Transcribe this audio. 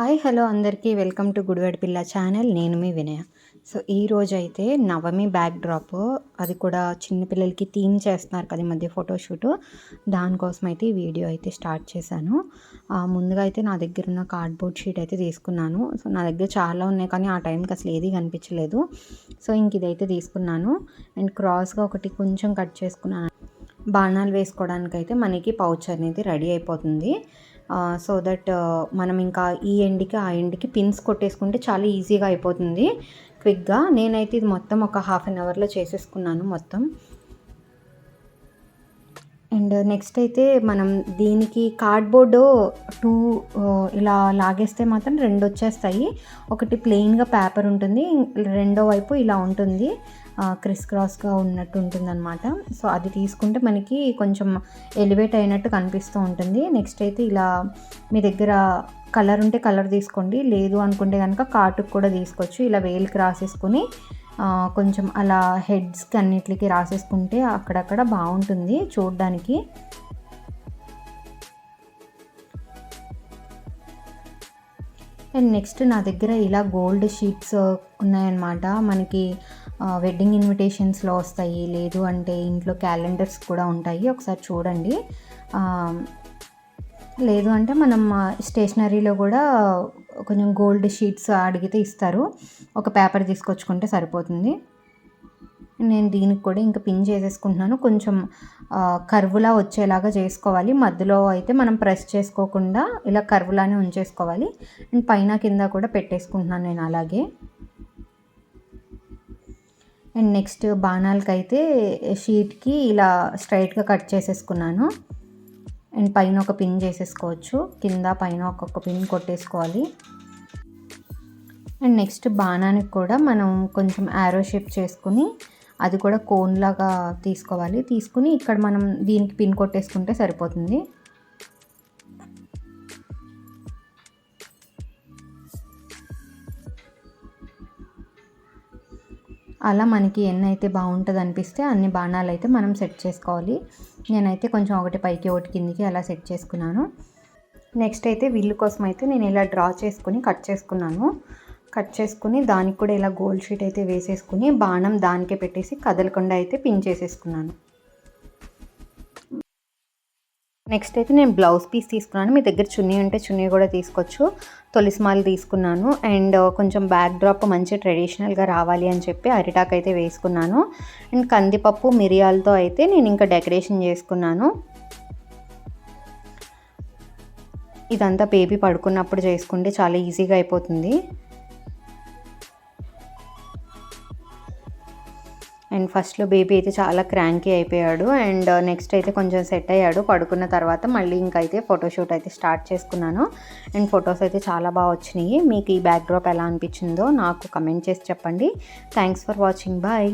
Hi hello అందరికీ. Welcome to గుడివాడి పిల్ల ఛానల్. నేను మీ వినయ. సో ఈ రోజు అయితే నవమి బ్యాక్ డ్రాప్. అది కూడా చిన్నపిల్లలకి థీమ్ చేస్తున్నారు కదా ఈ మధ్య ఫోటోషూట్ దానికోసం అయితే ఈ వీడియో అయితే స్టార్ట్ చేశాను. ముందుగా అయితే నా దగ్గర ఉన్న కార్డ్బోర్డ్ షీట్ అయితే తీసుకున్నాను. సో నా దగ్గర చాలా ఉన్నాయి కానీ ఆ టైంకి అసలు ఏది కనిపించలేదు. సో ఇంక ఇదైతే తీసుకున్నాను. అండ్ క్రాస్గా ఒకటి కొంచెం కట్ చేసుకున్నాను. బాణాలు వేసుకోవడానికి అయితే మనకి పౌచ్ అనేది రెడీ అయిపోతుంది. సో దట్ మనం ఇంకా ఈ ఎండ్కి ఆ ఎండ్కి పిన్స్ కొట్టేసుకుంటే చాలా ఈజీగా అయిపోతుంది. క్విక్గా నేనైతే ఇది మొత్తం ఒక హాఫ్ అన్ అవర్లో చేసేసుకున్నాను మొత్తం. అండ్ నెక్స్ట్ అయితే మనం దీనికి కార్డ్బోర్డ్ టూ ఇలా లాగేస్తే మాత్రం రెండు వచ్చేస్తాయి. ఒకటి ప్లెయిన్గా పేపర్ ఉంటుంది. రెండో వైపు ఇలా ఉంటుంది. క్రిస్ క్రాస్గా ఉన్నట్టు ఉంటుంది అనమాట సో అది తీసుకుంటే మనకి కొంచెం ఎలివేట్ అయినట్టు కనిపిస్తూ ఉంటుంది. నెక్స్ట్ అయితే ఇలా మీ దగ్గర కలర్ ఉంటే కలర్ తీసుకోండి. లేదు అనుకుంటే కనుక కాటుకు కూడా తీసుకోవచ్చు. ఇలా వేలికి రాసేసుకుని కొంచెం అలా హెడ్స్కి అన్నిటికి రాసేసుకుంటే అక్కడక్కడ బాగుంటుంది చూడడానికి. అండ్ నెక్స్ట్ నా దగ్గర ఇలా గోల్డ్ షీట్స్ ఉన్నాయన్నమాట. మనకి వెడ్డింగ్ ఇన్విటేషన్స్లో వస్తాయి. లేదు అంటే ఇంట్లో క్యాలెండర్స్ కూడా ఉంటాయి. ఒకసారి చూడండి. లేదు అంటే మనం స్టేషనరీలో కూడా కొంచెం గోల్డ్ షీట్స్ అడిగితే ఇస్తారు. ఒక పేపర్ తీసుకొచ్చుకుంటే సరిపోతుంది. నేను దీనికి కూడా ఇంకా పిన్ చేసేసుకుంటున్నాను. కొంచెం కర్వులా కర్వ్లా వచ్చేలాగా చేసుకోవాలి. మధ్యలో అయితే మనం ప్రెస్ చేసుకోకుండా ఇలా కర్వ్లానే ఉంచేసుకోవాలి. అండ్ పైన కింద కూడా పెట్టేసుకుంటున్నాను నేను అలాగే. అండ్ నెక్స్ట్ బాణాలకి అయితే షీట్కి ఇలా స్ట్రైట్గా కట్ చేసేసుకున్నాను. అండ్ పైన ఒక పిన్ చేసేసుకోవచ్చు. కింద పైన ఒక్కొక్క పిన్ కొట్టేసుకోవాలి. అండ్ నెక్స్ట్ బాణానికి కూడా మనం కొంచెం యారో షేప్ చేసుకుని అది కూడా కోన్లాగా తీసుకోవాలి. తీసుకుని ఇక్కడ మనం దీనికి పిన్ కొట్టేసుకుంటే సరిపోతుంది. అలా మనకి ఎన్నైతే బాగుంటుంది అనిపిస్తే అన్ని బాణాలు అయితే మనం సెట్ చేసుకోవాలి. నేనైతే కొంచెం ఒకటి పైకి ఒకటి కిందికి అలా సెట్ చేసుకున్నాను. నెక్స్ట్ అయితే విల్లు కోసం అయితే నేను ఇలా డ్రా చేసుకుని కట్ చేసుకున్నాను. కట్ చేసుకుని దానికి కూడా ఇలా గోల్డ్ షీట్ అయితే వేసేసుకుని బాణం దానికే పెట్టేసి కదలకుండా అయితే పిన్ చేసేసుకున్నాను. నెక్స్ట్ అయితే నేను బ్లౌజ్ పీస్ తీసుకున్నాను. మీ దగ్గర చున్నీ ఉంటే చున్నీ కూడా తీసుకోవచ్చు. తొలిస్మాలు తీసుకున్నాను. అండ్ uh, కొంచెం బ్యాక్ డ్రాప్ మంచి ట్రెడిషనల్గా రావాలి అని చెప్పి అరిటాక్ అయితే వేసుకున్నాను. అండ్ కందిపప్పు మిరియాలతో అయితే నేను ఇంకా డెకరేషన్ చేసుకున్నాను. ఇదంతా బేబీ పడుకున్నప్పుడు చేసుకుంటే చాలా ఈజీగా అయిపోతుంది. అండ్ ఫస్ట్లో బేబీ అయితే చాలా క్రాంకీ అయిపోయాడు. అండ్ uh, నెక్స్ట్ అయితే కొంచెం సెట్ అయ్యాడు. పడుకున్న తర్వాత మళ్ళీ ఇంకైతే ఫోటోషూట్ అయితే స్టార్ట్ చేసుకున్నాను. అండ్ ఫొటోస్ అయితే చాలా బాగా వచ్చినాయి. మీకు ఈ బ్యాక్ డ్రాప్ ఎలా అనిపించిందో నాకు కమెంట్ చేసి చెప్పండి. Thanks for watching bye